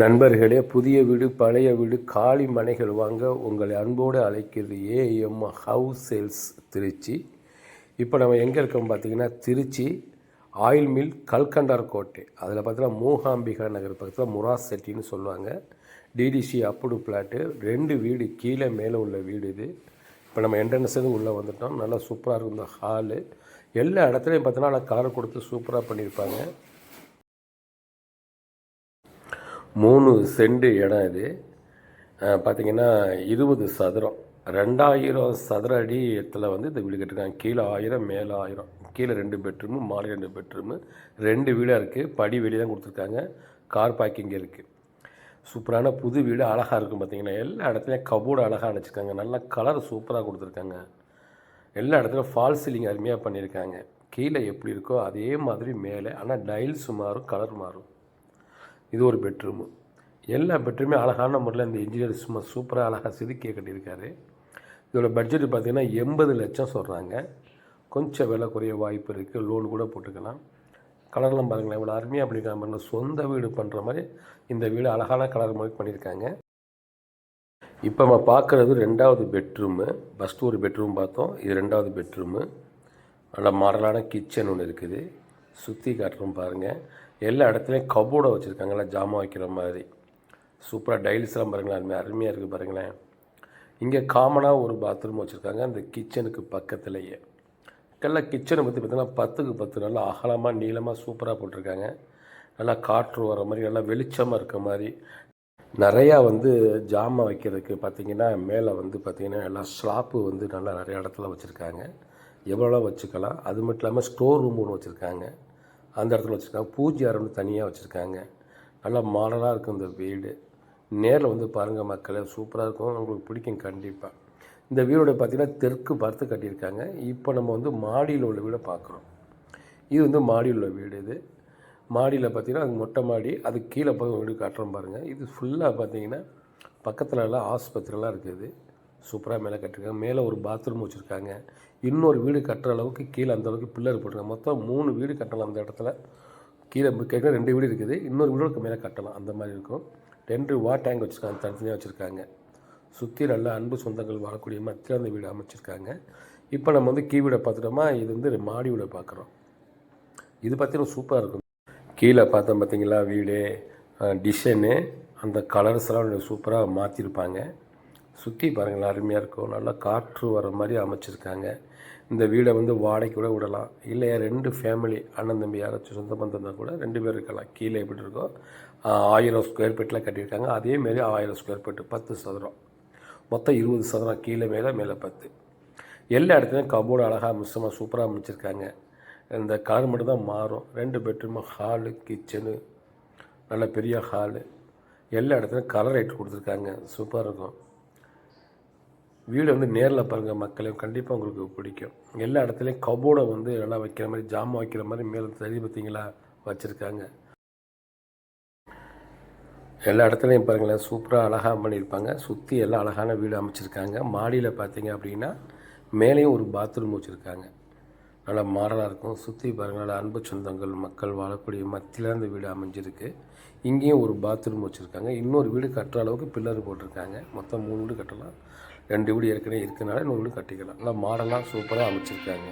நண்பர்களே புதிய வீடு பழைய வீடு காலி மனைகள் வாங்க உங்களை அன்போடு அழைக்கிறது ஏஎம் ஹவுஸ் சேல்ஸ் திருச்சி. இப்போ நம்ம எங்கே இருக்கோம் பார்த்தீங்கன்னா திருச்சி ஆயில் மில் கல்கண்டார் கோட்டை. அதில் பார்த்தீங்கன்னா மூகாம்பிகா நகர் பக்கத்தில் முராஸ் செட்டின்னு சொல்லுவாங்க. டிடிசி அப்புடு பிளாட்டு. ரெண்டு வீடு கீழே மேலே உள்ள வீடு இது. இப்போ நம்ம என்ட்ரன்ஸ்லேருந்து உள்ளே வந்துட்டோம். நல்லா சூப்பராக இருக்கும் இந்த ஹாலு எல்லா இடத்துலையும் பார்த்தீங்கன்னா நல்லா கலர் கொடுத்து சூப்பராக பண்ணியிருப்பாங்க. மூணு செண்டு இடம் இது. பார்த்திங்கன்னா பார்த்தீங்கன்னா இருபது சதுரம். ரெண்டாயிரம் சதுர அடி இடத்துல வந்து இந்த வீடு கட்டிருக்காங்க. கீழே ஆயிரம் மேலே ஆயிரம். கீழே ரெண்டு பெட்ரூமு மாலை ரெண்டு பெட்ரூமு. ரெண்டு வீடாக இருக்குது படி வெளியே தான் கொடுத்துருக்காங்க. கார் பார்க்கிங் இருக்குது சூப்பரான புது வீடு அழகாக இருக்கும் பார்த்திங்கன்னா எல்லா இடத்துலையும் கபோர்டு அழகாக அடைச்சிருக்காங்க நல்ல கலர் சூப்பராக கொடுத்துருக்காங்க. எல்லா இடத்துலையும் ஃபால் சீலிங் அருமையாக பண்ணியிருக்காங்க கீழே எப்படி இருக்கோ அதே மாதிரி மேலே. ஆனால் டைல்ஸ் மாறும் கலர் மாறும். இது ஒரு பெட்ரூமு. எல்லா பெட்ரூமே அழகான முறையில் இந்த இன்ஜினியர் சும்மா சூப்பராக அழகாக செதுக்கிய கட்டியிருக்காரு. இதோட பட்ஜெட் பார்த்திங்கன்னா எண்பது லட்சம் சொல்கிறாங்க கொஞ்சம் விலை குறைய வாய்ப்பு இருக்குது லோன் கூட போட்டுக்கலாம். கலர்லாம் பாருங்களேன் இவ்வளோ அருமையாக பண்ணியிருக்காங்க பாருங்க. சொந்த வீடு பண்ணுற மாதிரி இந்த வீடு அழகான கலர் மாதிரி பண்ணியிருக்காங்க. இப்போ நம்ம பார்க்குறது ரெண்டாவது பெட்ரூமு ஃபஸ்ட்டு ஒரு பெட்ரூம் பார்த்தோம். இது ரெண்டாவது பெட்ரூமு நல்ல மாடலான கிச்சன் ஒன்று இருக்குது. சுற்றி காட்டுறோம் பாருங்கள் எல்லா இடத்துலையும் கபோர்டை வச்சுருக்காங்களா ஜாமான் வைக்கிற மாதிரி. சூப்பராக டைல்ஸ்லாம் பாருங்களேன் அருமையாக அருமையாக இருக்குது பாருங்களேன். இங்கே காமனாக ஒரு பாத்ரூம் வச்சுருக்காங்க அந்த கிச்சனுக்கு பக்கத்துலேயே. எல்லாம் கிச்சனை பற்றி பார்த்தீங்கன்னா பத்துக்கு பத்து நல்லா அகலமாக நீளமாக சூப்பராக போட்டிருக்காங்க. நல்லா காற்று வர மாதிரி நல்லா வெளிச்சமாக இருக்க மாதிரி. நிறையா வந்து ஜாமான் வைக்கிறதுக்கு பார்த்தீங்கன்னா மேலே வந்து பார்த்திங்கன்னா எல்லா ஸ்லாப்பு வந்து நல்லா நிறைய இடத்துல வச்சுருக்காங்க. எவ்வளோ வச்சுக்கலாம். அது மட்டும் இல்லாமல் ஸ்டோர் ரூம் ஒன்று வச்சுருக்காங்க. அந்த இடத்துல வச்சுருக்காங்க. பூஜை அறைன்னு தனியாக வச்சுருக்காங்க. நல்லா மாடலாக இருக்கும் இந்த வீடு. நேரில் வந்து பாருங்கள் மக்களே சூப்பராக இருக்கும். உங்களுக்கு பிடிக்கும் கண்டிப்பாக இந்த வீடோட பார்த்திங்கன்னா தெற்கு பார்த்து கட்டியிருக்காங்க. இப்போ நம்ம வந்து மாடியில் உள்ள வீடை பார்க்குறோம் இது வந்து மாடியில் உள்ள வீடு இது. மாடியில் பார்த்தீங்கன்னா அது மொட்டை மாடி. அது கீழே போய் வீடு காட்டுறோம் பாருங்கள் இது ஃபுல்லாக பார்த்தீங்கன்னா பக்கத்துலலாம் ஆஸ்பத்திரிலாம் இருக்குது. சூப்பராக மேலே கட்டிருக்காங்க. மேலே ஒரு பாத்ரூம் வச்சுருக்காங்க. இன்னொரு வீடு கட்டுற அளவுக்கு கீழே அந்த அளவுக்கு பில்லர் போட்டிருக்காங்க. மொத்தம் மூணு வீடு கட்டலாம் அந்த இடத்துல. கீழே கேட்க ரெண்டு வீடு இருக்குது. இன்னொரு வீடுக்கு மேலே கட்டலாம். அந்த மாதிரி இருக்கும். ரெண்டு வா டேங்க் வச்சுருக்காங்க தனித்தனியாக வச்சுருக்காங்க. சுற்றி நல்ல அன்பு சொந்தங்கள் வாழக்கூடிய மத்தியில் அந்த வீடு அமைச்சிருக்காங்க. இப்போ நம்ம வந்து கீ வீடை பார்த்துட்டோமா? இது வந்து மாடி வீடை பார்க்குறோம். இது பார்த்தீங்கன்னா சூப்பராக இருக்கும். கீழே பார்த்தோம் பார்த்தீங்களா வீடு டிசைனு அந்த கலர்ஸ் எல்லாம் சூப்பராக மாற்றிருப்பாங்க சுற்றி பாருங்களேன் அருமையாக இருக்கும். நல்லா காற்று வர மாதிரி அமைச்சிருக்காங்க. இந்த வீடை வந்து வாடகைக்கு கூட விடலாம். இல்லையா ரெண்டு ஃபேமிலி அண்ணன் தம்பி யாராச்சும் சொந்த பந்தம் இருந்தால் கூட ரெண்டு பேர் இருக்கலாம். கீழே எப்படி இருக்கோ ஆயிரம் ஸ்கொயர் ஃபீட்டில் கட்டியிருக்காங்க. அதேமாரி ஆயிரம் ஸ்கொயர் ஃபீட்டு பத்து சதுரம். மொத்தம் இருபது சதுரம் கீழே மேலே மேலே பத்து. எல்லா இடத்துலையும் கபோர்டு அழகாக மிஸ்ஸமாக சூப்பராக அமைச்சிருக்காங்க. இந்த கார் மட்டும் தான் மாறும். ரெண்டு பெட்ரூமு ஹாலு கிச்சனு நல்ல பெரிய ஹாலு எல்லா இடத்துலையும் கலர் லைட் கொடுத்துருக்காங்க. சூப்பராக இருக்கும். வீடை வந்து நேரில் பாருங்கள் மக்களையும் கண்டிப்பாக உங்களுக்கு பிடிக்கும். எல்லா இடத்துலையும் கபோர்டை வந்து நல்லா வைக்கிற மாதிரி ஜாமான் வைக்கிற மாதிரி மேலே சரி பார்த்தீங்களா? வச்சுருக்காங்க. எல்லா இடத்துலையும் பாருங்களேன் சூப்பராக அழகாக பண்ணியிருப்பாங்க. சுற்றி எல்லாம் அழகான வீடு அமைச்சிருக்காங்க. மாடியில் பார்த்தீங்க அப்படின்னா மேலேயும் ஒரு பாத்ரூம் வச்சுருக்காங்க. நல்லா மாடலாக இருக்கும். சுற்றி பாருங்கள் நல்லா அன்பு சொந்தங்கள் மக்கள் வாழக்கூடிய மத்தியில் அந்த வீடு அமைஞ்சிருக்கு. இங்கேயும் ஒரு பாத்ரூம் வச்சுருக்காங்க. இன்னொரு வீடு கட்டுற அளவுக்கு பில்லர் போட்டிருக்காங்க. மொத்தம் மூணு வீடு கட்டலாம். ரெண்டு வீடு ஏற்கனவே இருக்கனால இன்னொரு வீடு கட்டிக்கலாம். நல்லா மாடெல்லாம் சூப்பராக அமைச்சிருக்காங்க.